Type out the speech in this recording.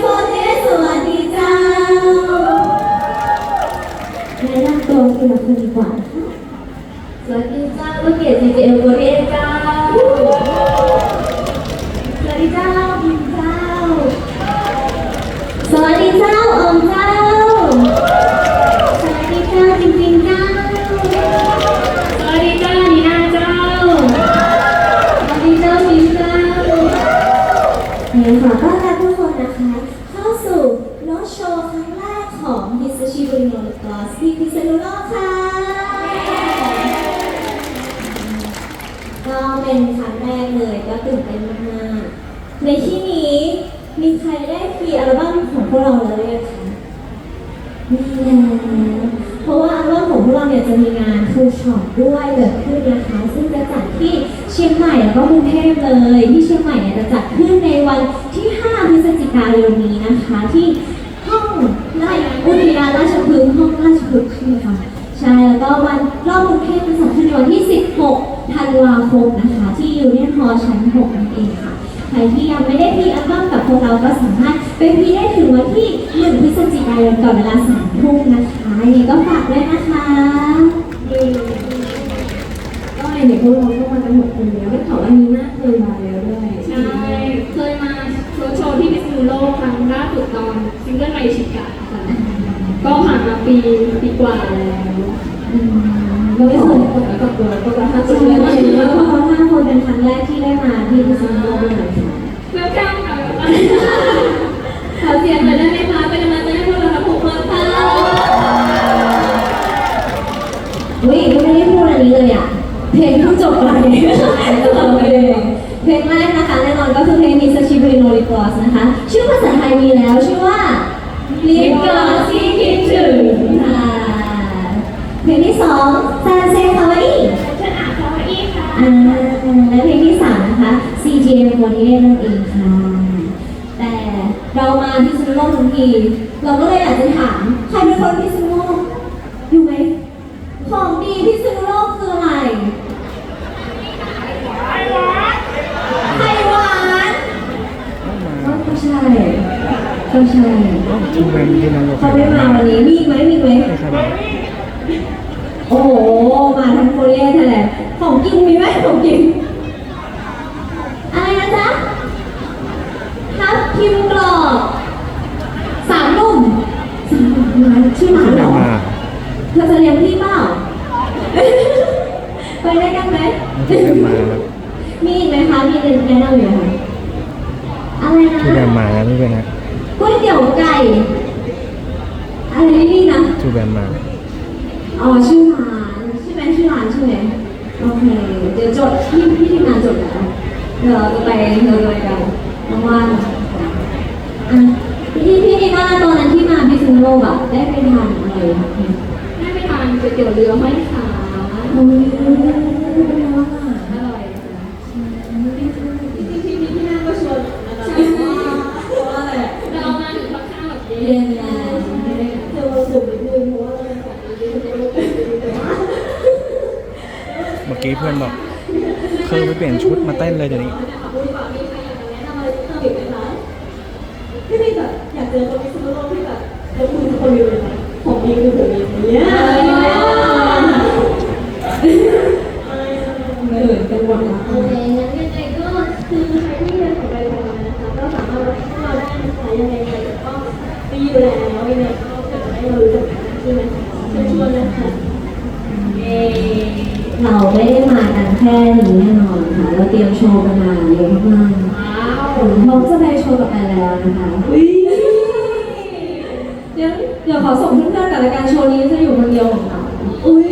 โฟเทสสวัสดีเจ้าแนะนำตัวทีละคนดีกว่า สวัสดีเจ้าลูกเกียรติ JJL โบเรียนเจ้า สวัสดีเจ้าพิมเจ้า สวัสดีเจ้าออมเจ้า สวัสดีเจ้าจริงๆเจ้า สวัสดีเจ้านีน่าเจ้า สวัสดีเจ้าพิมเจ้าเนี่ยขอต้อนรับทุกคนนะคะ เข้าสู่โน้ตโชว์ครั้งแร กของฮิสชิบุริโนกลอสที่พิษณุโลกค่ะ ก็เป็นครั้งแรกเลยก็ตื่นเต้นมากๆในที่นี้มีใครได้ฟรีอัลบั้มของพวกเราแล้วหรือยังคะมีแล้วเพราะว่าอัลบั้มของพวกเราเนี่ยจะมีงานฟูลช็อปด้วยเกิดขึ้นนะคะ ซึ่งจะจัดที่เชียงใหม่แล้วก็กรุงเทพเลย ที่เชียงใหม่เนี่ยจะจัดขึ้นในวันที่ 5 พฤศจิกายนนี้นะคะที่ ราชอุทยานราชพฤกษ์ห้องราชพฤกษ์ใช่ไหมคะใช่แล้วก็วันรอบกรุงเทพจะจัดขึ้นในวันที่ 16 ธันวาคมนะคะ ที่ยูเนียนฮอลล์ชั้น 6 นั่นเองค่ะ ใครที่ยังไม่ได้พรีอัลบั้มกับพวกเราก็สามารถไปพรีได้ถึงวันที่ 1 พฤศจิกายนก่อนเวลา3ทุ่มนะคะยังไงก็ฝากด้วยนะคะก็ในเด็กพวกเราก็มากันหมดคนแล้วได้ข่าวว่านีน่าเคยมาแล้วด้วยใช่เคยมาโชว์โชว์ที่พิษณุโลกครั้งล่าสุดตอนซิงเกิลไรชิกะค่ะ ก็ผ่านมาปีปีกว่าแล้วเราไม่เคยกดแล้กับตัวก็ประทับใจใช่เลยแล้วก็เขาห้าคนเป็นครั้งแรกที่ได้มาที่พิษณุโลกด้วยค่เพื่อแก้ค่ะขอเสียงหน่ได้ไหมคะเป็นกำลังใจให้พวกเราทั้งหกคนค่ะวิไม่ได้พูดอันนี้เลยอะเพลงเพิ่งจบไปเพลงแรกนะคะแน่นอนก็คือเพลง Miss c h i b u r i no Lip Gloss นะคะ ชื่อภาษาไทยมีแล้วชื่อว่า Lip Gloss ที่คิ ที่สองซาเซคาวาอิฉันอ่านคำว่าอีค่ะอ่าและเพลงที่สามนะคะ CGM คนนี้นั่นเองค่ะ แต่เรามาพิษณุโลกทั้งที เราก็เลยอยากจะถาม ใครเป็นคนพิษณุโลกอยู่ไหมของดีพิษณุโลกคืออะไรไข่หวานก็ใช่ก็ใช่จูแบนที่นายกเขาไม่มาวันนี้มีอีกไหมมีอีกไหม ไม่ครับ โอ้โห มาทั้งโคเรียแถลงของ กินมีไหมของกิน อะไรนะจ๊ะทับทิมกรอบสามหนุ่มสามหนุ่มร้านชื่อร้านเหรอมาเธอจะเลี้ยงพี่เปล่า ไปได้กันไหมไม่ได้มาครับมีอีกไหมคะมีแนะนำอยู่ไหมคะอะไรนะจูแบนมาไม่เป็นนะก๋วยเตี๋ยวไก่อะไรนี่นะจูแบนมาอ๋อชื่อร้านใช่ไหมชื่อร้านใช่ไหม โอเคเดี๋ยวจดพี่พี่ทีมงานจดแล้วเดี๋ยวเราจะไปเราจะไปกันว่างอะพี่พี่นีน่าตอนนั้นที่มาพิษณุโลกอะได้ไปทานอะไรไหมได้ไปทานก๋วยเตี๋ยวเรือไห้อยขาโอ้ยเป็นร้านอะอร่อยค่ะจริงๆพี่พี่น่าก็ชวนนะคะเพราะว่าอะไรอะแต่เรามาถึงค่อนข้างแบบเย็เย็นนแล้ว เธอมาสุ่มนิดนึงเพราะว่าเราเป็นของดีที่เราเป็นแต่ว่า เมื่อกี้เพื่อนบอกเคยไปเปลี่ยนชุดมาเต้นเลยเดี๋ยวนี้พี่พี่แบบอยากเจอคนพิษณุดโลกที่แบบเราคุยกับคนเดียวเลยนะของดีคือแบบนี้เนี่ยเหนื่อยกันหมดละโอเคงั้นยังไงก็คือใครที่ยังสนใจทำงานนะคะก็สามารถรับเข้ามาได้นะคะยังไงใครก็มีอยู่แล้วยังไงก็เกิดให้เรารู้จักกันที่นะคะเชิญชวนนะคะ เราไม่ได้มากันแค่นี้แน่นอนค่ะ เราเตรียมโชว์กันมาเยอะมากว้าวผมพร้อมจะไปโชว์กับแอนแล้วนะคะเดี๋ยวเดี๋ยวขอส่งเพื่อนๆกับรายการโชว์นี้จะอยู่คนเดียวของเราอุ้ย